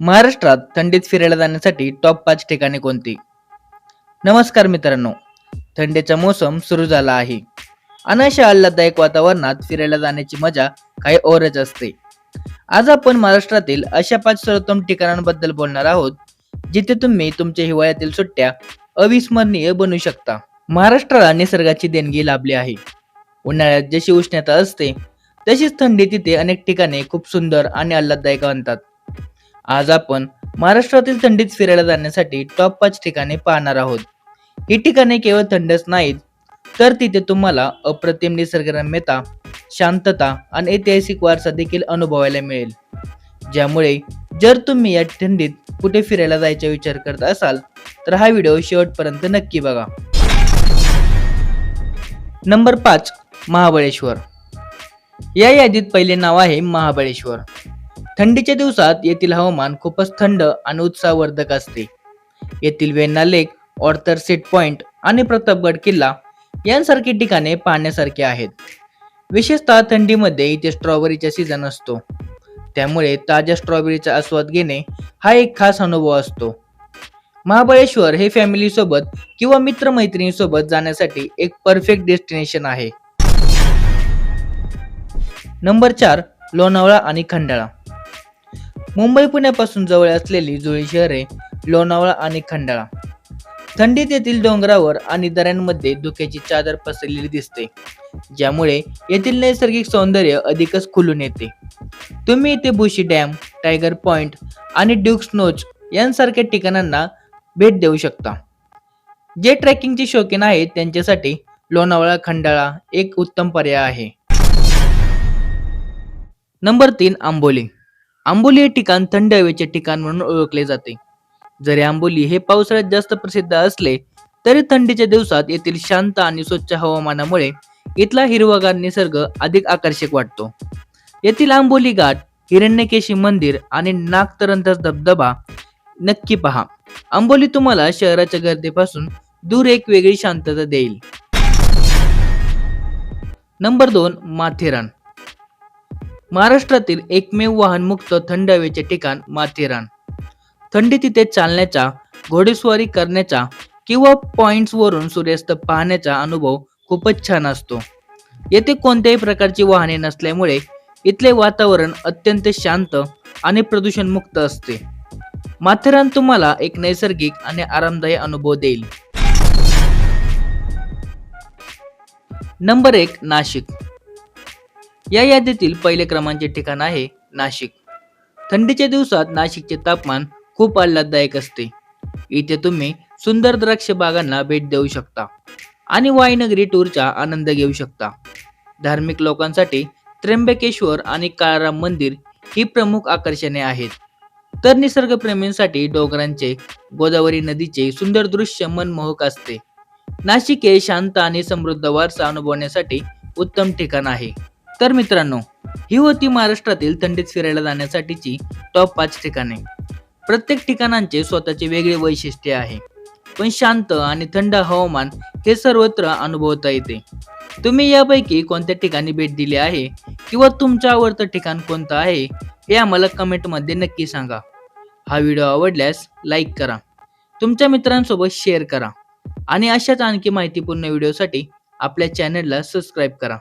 महाराष्ट्रात थंडीत फिरायला जाण्यासाठी टॉप पाच ठिकाणे कोणती? नमस्कार मित्रांनो थंडीचा मोसम सुरू झाला आहे. आणि आल्हाददायक वातावरणात फिरायला जाण्याची मजा काही ओरच असते. आज आपण महाराष्ट्रातील अशा पाच सर्वोत्तम ठिकाणांबद्दल बोलणार आहोत जिथे तुम्ही तुमच्या हिवाळ्यातील सुट्ट्या अविस्मरणीय बनवू शकता. महाराष्ट्राला निसर्गाची देणगी लाभली आहे. उन्हाळ्यात जशी उष्णता असते तशीच थंडी तिथे अनेक ठिकाणे खूप सुंदर आणि आल्हाददायक बनतात. आज आपण महाराष्ट्रातील थंडीत फिरायला जाण्यासाठी टॉप पाच ठिकाणे पाहणार आहोत. ही ठिकाणे केवळ थंडच नाहीत तर तिथे तुम्हाला अप्रतिम निसर्गरम्यता शांतता आणि ऐतिहासिक वारसा देखील अनुभवायला मिळेल. ज्यामुळे जर तुम्ही या थंडीत कुठे फिरायला जायचा विचार करत असाल तर हा व्हिडिओ शेवटपर्यंत नक्की बघा. नंबर पाच महाबळेश्वर. या यादीत पहिले नाव आहे महाबळेश्वर. थंडीच्या दिवसात येथील हवामान खूपच थंड आणि उत्साहवर्धक असते. येथील Venna lake Arthur seat point आणि प्रतापगड किल्ला यांसारखी ठिकाणे पाहण्यासारखी आहेत. विशेषतः थंडीमध्ये इथे स्ट्रॉबेरीचा सीझन असतो. त्यामुळे ताज्या स्ट्रॉबेरीचा आस्वाद घेणे हा एक खास अनुभव असतो. महाबळेश्वर हे फॅमिलीसोबत किंवा मित्रमैत्रिणीसोबत जाण्यासाठी एक परफेक्ट डेस्टिनेशन आहे. नंबर चार लोणावळा आणि खंडाळा. मुंबई पुण्यापासून जवळ असलेली जुळी शहरे लोणावळा आणि खंडाळा. थंडीत येथील डोंगरावर आणि दऱ्यांमध्ये धुक्याची चादर पसरलेली दिसते. ज्यामुळे येथील नैसर्गिक सौंदर्य अधिकच खुलून येते. तुम्ही इथे बुशी डॅम टायगर पॉइंट आणि ड्यूक स्नोच यांसारख्या ठिकाणांना भेट देऊ शकता. जे ट्रेकिंगचे शौकीन आहेत त्यांच्यासाठी लोणावळा खंडाळा एक उत्तम पर्याय आहे. नंबर तीन आंबोली. आंबोली हे ठिकाण थंड हवेचे ठिकाण म्हणून ओळखले जाते. जरी आंबोली हे पावसाळ्यात जास्त प्रसिद्ध असले तरी थंडीच्या दिवसात येथील शांत आणि स्वच्छ हवामानामुळे इथला हिरवागार निसर्ग अधिक आकर्षक वाटतो. येथील आंबोली घाट हिरण्यकेशी मंदिर आणि नागतरंथस धबधबा नक्की पहा. आंबोली तुम्हाला शहराच्या गर्दीपासून दूर एक वेगळी शांतता देईल. नंबर दोन माथेरान. महाराष्ट्रातील एकमेव वाहनमुक्त थंड हवेचे ठिकाण माथेरान. थंडी तिथे चालण्याचा घोडेस्वारी करण्याचा किंवा पॉइंट्स वरून सूर्यास्त पाहण्याचा अनुभव खूपच छान असतो. येथे कोणत्याही प्रकारची वाहने नसल्यामुळे इथले वातावरण अत्यंत शांत आणि प्रदूषण मुक्त असते. माथेरान तुम्हाला एक नैसर्गिक आणि आरामदायी अनुभव देईल. नंबर एक नाशिक. या यादीतील पहिले क्रमांचे ठिकाण आहे नाशिक. थंडीच्या दिवसात नाशिकचे तापमान खूप आल्हाददायक असते. इथे तुम्ही सुंदर द्राक्ष बागांना भेट देऊ शकता आणि वाईनगरी टूरचा आनंद घेऊ शकता. धार्मिक लोकांसाठी त्र्यंबकेश्वर आणि काळाराम मंदिर ही प्रमुख आकर्षणे आहेत. तर निसर्गप्रेमींसाठी डोंगरांचे गोदावरी नदीचे सुंदर दृश्य मनमोहक असते. नाशिक हे शांत आणि समृद्ध वारसा अनुभवण्यासाठी उत्तम ठिकाण आहे. तर मित्रांनो ही होती महाराष्ट्रातील थंडीत फिरायला जाण्यासाठीची टॉप पाच ठिकाणे. प्रत्येक ठिकाणांचे स्वतःचे वेगळे वैशिष्ट्य आहे. पण शांत आणि थंड हवामान हे सर्वत्र अनुभवता येते. तुम्ही यापैकी कोणत्या ठिकाणी भेट दिली आहे? किंवा तुमचं आवडतं ठिकाण कोणतं आहे? हे आम्हाला कमेंटमध्ये नक्की सांगा. हा व्हिडिओ आवडल्यास लाईक करा. तुमच्या मित्रांसोबत शेअर करा. आणि अशाच आणखी माहितीपूर्ण व्हिडिओसाठी आपल्या चॅनलला सबस्क्राईब करा.